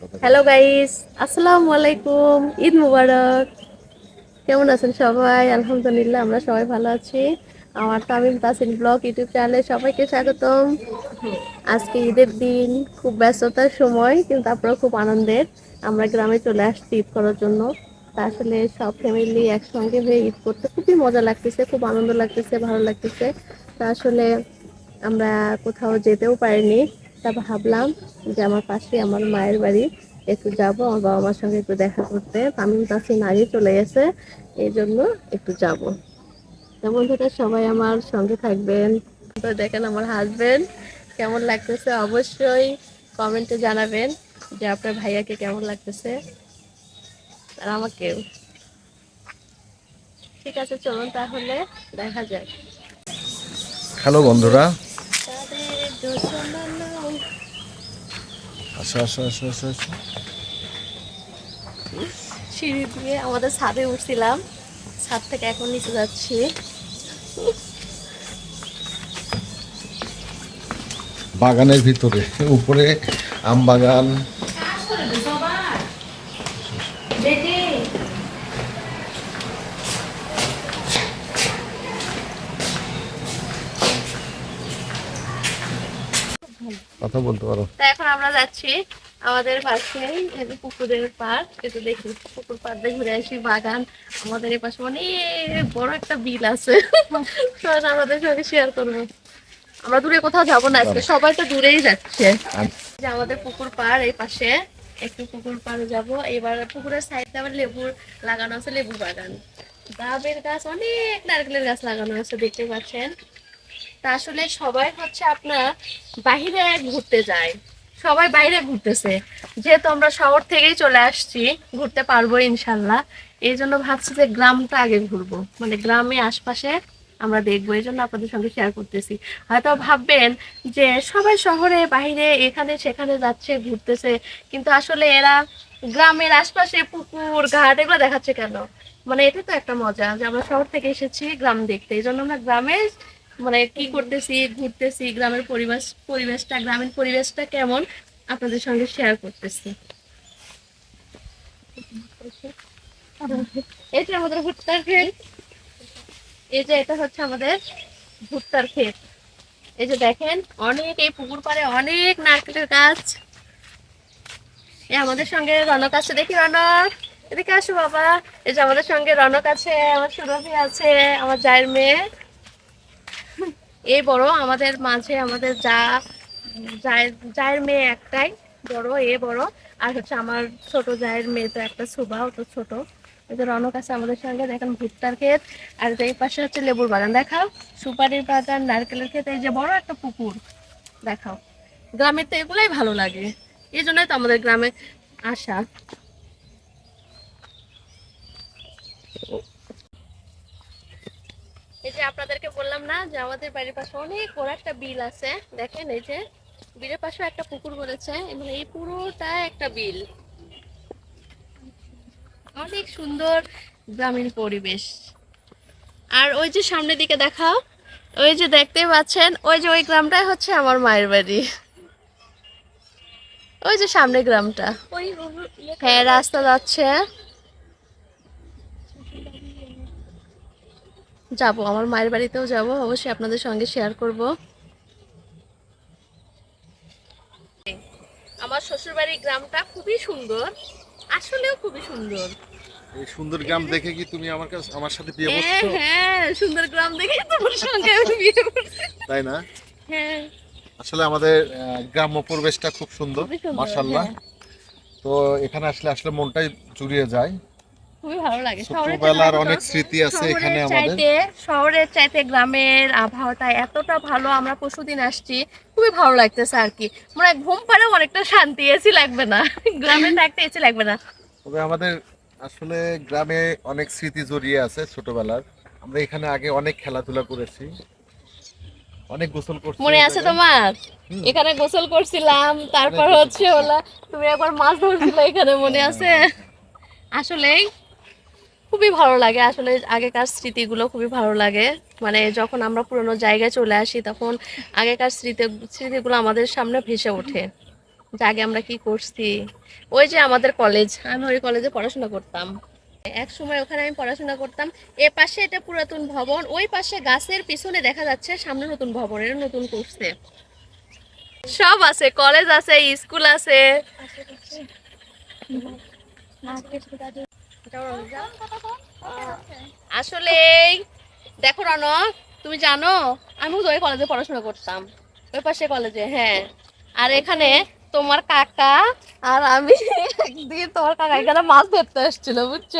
Hello guys আসসালামু আলাইকুম ঈদ মুবারক কেমন আছেন সবাই? আলহামদুলিল্লাহ, আমরা সবাই ভালো আছি। আমার তামিম তাসিন ব্লগ ইউটিউব চ্যানেলে সবাইকে স্বাগতম। আজকে ঈদের দিন, খুব ব্যস্ততার সময়, কিন্তু আপনারা খুব আনন্দের। আমরা গ্রামে চলে আসছি ঈদ করার জন্য। তা আসলে সব ফ্যামিলি একসঙ্গে হয়ে ঈদ করতে খুবই মজা লাগতেছে, খুব আনন্দ লাগতেছে, ভালো লাগতেছে। তা আসলে আমরা কোথাও যেতেও পারিনি। তা ভাবলাম যে আমার পাশে আমার মায়ের বাড়ি একটু যাব আমার বাবা মার সঙ্গে একটু দেখা করতে। তামিম তাসিন আগে চলে গেছে এই জন্য একটু যাব। তো বন্ধুরা সবাই আমার সঙ্গে থাকবেন। তো দেখেন আমার হাজবেন্ড কেমন লাগতেছে? অবশ্যই কমেন্টে জানাবেন যে আপনার ভাইয়াকে কেমন লাগতেছে আর আমাকেও। ঠিক আছে চলুন তাহলে দেখা যাক। হ্যালো বন্ধুরা। আসো আসো আসো আসো সিঁড়ি দিয়ে আমাদের ছাদে উঠছিলাম। ছাদ থেকে এখন নিচে যাচ্ছি। বাগানের ভিতরে উপরে আম বাগান কথা বলতে পারো। তা এখন আমরা যাচ্ছি আমাদের পাশে পুকুরের পাড় একটু দেখি। পুকুর পাড় দিয়ে ঘুরে আসি বাগান। আমাদের এই পাশে অনেক বড় একটা বিল আছে। আমাদের সঙ্গে শেয়ার করব আমরা দূরে কোথাও যাব না আজকে সবাই তো দূরেই যাচ্ছে। যে আমাদের পুকুর পাড় এই পাশে একটু পুকুর পাড়ে যাব। এবার পুকুরের সাইডে আবার লেবুর লাগানো আছে লেবু বাগান। ডাবের গাছ অনেক নারকেলের গাছ লাগানো আছে দেখতে পাচ্ছেন। তা আসলে সবাই হচ্ছে আপনার বাইরে ঘুরতে যায়। সবাই বাইরে ঘুরতেছে। যেহেতু আমরা শহর থেকেই চলে আসছি, ঘুরতে পারব ইনশাল্লাহ। এই জন্য ভাবছি যে গ্রামটা আগে ঘুরবো। মানে গ্রামে আশপাশে আমরা দেখব, এই জন্য আপনাদের সঙ্গে শেয়ার করতেছি। হয়তো ভাববেন যে সবাই শহরে, বাইরে, এখানে, সেখানে যাচ্ছে, ঘুরতেছে। কিন্তু আসলে এরা গ্রামের আশপাশে পুকুর, ঘাট, এগুলো দেখাচ্ছে কেন? মানে এটা তো একটা মজা যে আমরা শহর থেকে এসেছি, গ্রাম দেখতে। এই জন্য আমরা গ্রামে মানে কি করতেছি, ঘুরতেছি, গ্রামের পরিবেশ, পরিবেশটা, গ্রামীণ পরিবেশটা কেমন আপনাদের সঙ্গে শেয়ার করতেছি। এটা আমাদের ভুট্টার ক্ষেত, এই যে এটা হচ্ছে আমাদের ভুট্টার ক্ষেত। এই যে দেখেন, অনেক এই পুকুর পাড়ে অনেক নারকেলের গাছ। এই আমাদের সঙ্গে রনক আছে, দেখি রনক, এদিকে আসো বাবা। এই যে আমাদের সঙ্গে রনক আছে, আমার সুরভি আছে, আমার জায়ের মেয়ে। এই বড় আমাদের মাঝে আমাদের যা জায়ের মেয়ে একটাই, বড়, এ বড়, আর হচ্ছে আমার ছোট জায়ের মেয়ে তো একটা সুবাও তো ছোট। রনক আছে আমাদের সঙ্গে, দেখেন ভুট্টার ক্ষেত, আর এই পাশে হচ্ছে লেবুর বাগান। দেখাও, সুপারির বাগান, নারকেলের ক্ষেত, এই যে বড় একটা পুকুর। দেখাও, গ্রামের তো এগুলাই ভালো লাগে। এই জন্যই তো আমাদের গ্রামে আসা। এই যে আপনাদেরকে বললাম না যে আমাদের বাড়ির পাশে অনেক বড় একটা বিল আছে। দেখেন এই যে বিলের পাশে একটা পুকুর বলেছে এবং এই পুরোটা একটা বিল। অনেক সুন্দর গ্রামীণ পরিবেশ। আর ওই যে সামনের দিকে দেখাও ওই যে দেখতে পাচ্ছেন ওই যে ওই গ্রামটাই হচ্ছে আমার মায়ের বাড়ি। ওই যে সামনে গ্রামটা। হ্যাঁ রাস্তা যাচ্ছে। যাব আমার মায়ের বাড়িতেও যাব অবশ্যই আপনাদের সঙ্গে শেয়ার করব। আমার শ্বশুর বাড়ির গ্রামটা খুবই সুন্দর আসলেও খুবই সুন্দর। এই সুন্দর গ্রাম দেখে কি তুমি আমার কাছে আমার সাথে বিয়ে হ্যাঁ করছ? হ্যাঁ সুন্দর গ্রাম দেখে তোমার সঙ্গে আমি বিয়ে করছি। তাই না? হ্যাঁ। আসলে আমাদের গ্রাম্য পরিবেশটা খুব সুন্দর মাশাল্লাহ হ্যাঁ। তো এখানে আসলে আসলে মনটাই জুড়িয়ে যায়। খুবই ভালো লাগে। ছোটবেলার অনেক স্মৃতি আছে এখানে আমাদের। শহরের চাইতে গ্রামের আবহাওয়াটা এতটা ভালো আমরা পরশুদিন আসছি খুবই ভালো লাগতেছে আর কি। মানে ঘুম পাড়েও অনেকটা শান্তি এসি লাগবে না। গ্রামে থাকতে এসি লাগবে না। তবে আমাদের আসলে গ্রামে অনেক স্মৃতি জড়িয়ে আছে ছোটবেলার। আমরা এখানে আগে অনেক খেলাধুলা করেছি। অনেক গোসল করছি মনে আছে তোমার? এখানে গোসল করছিলাম তারপর হচ্ছে ওলা তুমি একবার মাছ ধরছিলে এখানে মনে আছে? আসলেই খুবই ভালো লাগে আসলে আগেকার স্মৃতিগুলো খুবই ভালো লাগে। মানে যখন আমরা পুরোনো জায়গায় চলে আসি তখন আগেকার স্মৃতি, স্মৃতিগুলো আমাদের সামনে ভেসে ওঠে। যে আগে আমরা কি করছি? ওই যে আমাদের কলেজ আমি ওই কলেজে পড়াশোনা করতাম। এক সময় ওখানে আমি পড়াশোনা করতাম। এ পাশে এটা পুরাতন ভবন, ওই পাশে গাছের পিছনে দেখা যাচ্ছে সামনে নতুন ভবন এটা নতুন করছে। সব আছে কলেজ আছে স্কুল আছে। আসলে দেখো রনক তুমি জানো আমি ওই কলেজে পড়াশোনা করতাম। ওই পাশে কলেজে হ্যাঁ। আর এখানে তোমার কাকা আর আমি একদিন তোমার কাকা এখানে মাছ ধরতে আসছিল বুঝছ?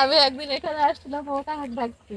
আমি একদিন এখানে আসছিলাম ও কাকা ডাকছে।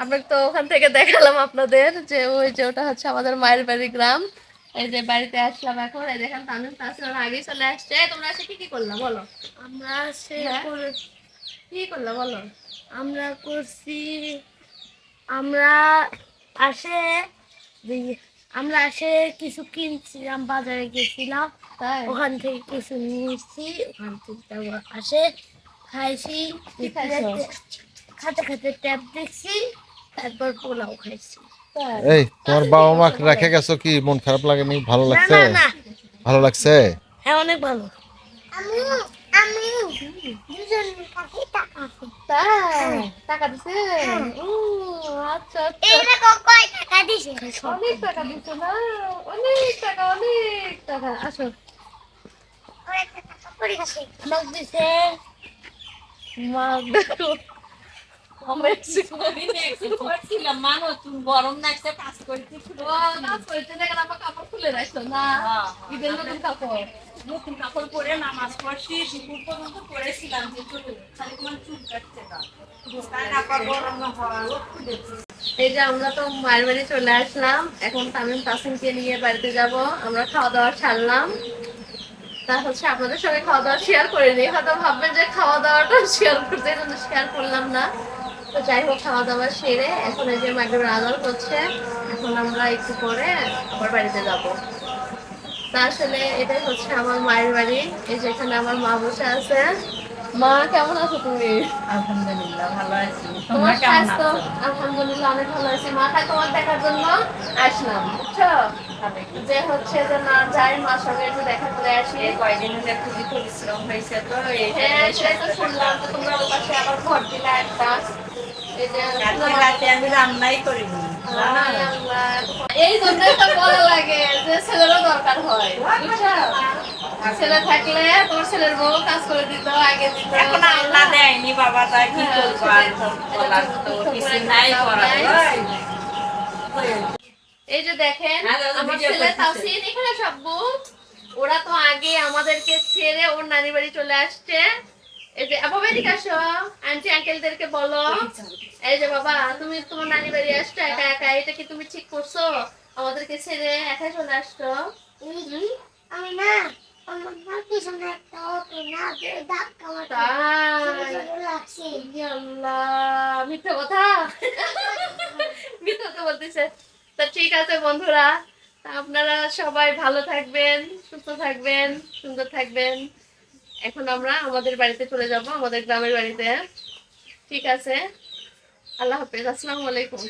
আপনাকে তো ওখান থেকে দেখালাম আপনাদের যে ওই যে ওটা হচ্ছে আমাদের মায়ের বাড়ি গ্রাম। এই যে বাড়িতে আসলাম এখন এই দেখেন তামিম তাসির আগেই চলে আসছে। তোমরা এসে কি কি করলাম বলো? আমরা সে হ্যাঁ? কি করলাম বলো? আমরা করছি আমরা আসে আমরা আসে কিছু কিনছিলাম বাজারে গেছিলাম। ওখান থেকে কিছু নিয়েছি ওখান থেকে আসে খাইছো? খাতে খাতে ট্যাপ দেখছি। তারপর পোলাও খাইছি। এই তোমার বাবা মা রেখে গেছো কি? মন খারাপ লাগেনি ভালো লাগছে? না না। ভালো লাগছে? হ্যাঁ অনেক ভালো। আমি আমি দুজন কাছে টাকা তাই টাকা দিছে ও আচ্ছা আচ্ছা। এইটা কই টাকা দিছে? অনেক টাকা দিছে না? অনেক টাকা অনেক টাকা। আসো। মাছ দিছে। মাছ দেখো মেক্সিকো গরম লাগছে এই যে আমরা তো মায়ের বাড়ি চলে আসলাম, এখন তামিম তাসিমকে নিয়ে বাড়িতে যাব। আমরা খাওয়া দাওয়া ছাড়লাম হচ্ছে আপনাদের সঙ্গে খাওয়া দাওয়া শেয়ার করিনি, হয়তো ভাববেন যে খাওয়া দাওয়াটা শেয়ার করতে শেয়ার করলাম না। তো যাই হোক খাওয়া দাওয়া সেরে এখন এই যে মাগরিবের আদর করছে এখন আমরা একটু পরে আবার বাড়িতে যাব। তা আসলে এটাই হচ্ছে আমার মায়ের বাড়ি এই যে এখানে আমার মা বসে আছে। মা কেমন আছো তুমি? আলহামদুলিল্লাহ ভালো আছি। তোমার স্বাস্থ্য? আলহামদুলিল্লাহ অনেক ভালো আছে। মাথায় তোমার দেখার জন্য আসলাম বুঝছ? যে হচ্ছে যে না যাই মার সঙ্গে একটু দেখা করে আসি। কয়দিন ধরে খুবই পরিশ্রম হয়েছে তো হ্যাঁ সেটাই তো শুনলাম যে তোমরা ওর পাশে আবার ঘর দিলা একটা। এই যে জন্যই তো বলা লাগে যে ছেলেরও দরকার হয় ছেলে থাকলে তোর ছেলের বউ কাজ করে দিত আগে দিত। এখন আল্লাহ দেয়নি বাবা তাই কি করব? আর সেটাই তো। বলার তো কিছু নাই করার এই যে দেখেন হ্যাঁ, আমার ছেলে। তাওসিন এখানে সব্বু। ওরা তো আগে আমাদেরকে ছেড়ে ওর নানি বাড়ি চলে আসছে। এই যে বাবা এদিকে আসো। আন্টি আঙ্কেলদেরকে বলো। এই যে বাবা তুমি তোমার নানি বাড়ি আসছো একা একা এটা কি তুমি ঠিক করছ? আমাদেরকে ছেড়ে একাই চলে আসছো? আমি না আমার পিছনে একটা অটো না ধাক্কা লাগছে আল্লাহ মিথ্যা কথা? মিথ্যা তো বলতেছে। তা ঠিক আছে বন্ধুরা আপনারা সবাই ভালো থাকবেন, সুস্থ থাকবেন, সুন্দর থাকবেন। এখন আমরা আমাদের বাড়িতে চলে যাব, আমাদের গ্রামের বাড়িতে। ঠিক আছে? আল্লাহ হাফেজ, আসসালামু আলাইকুম।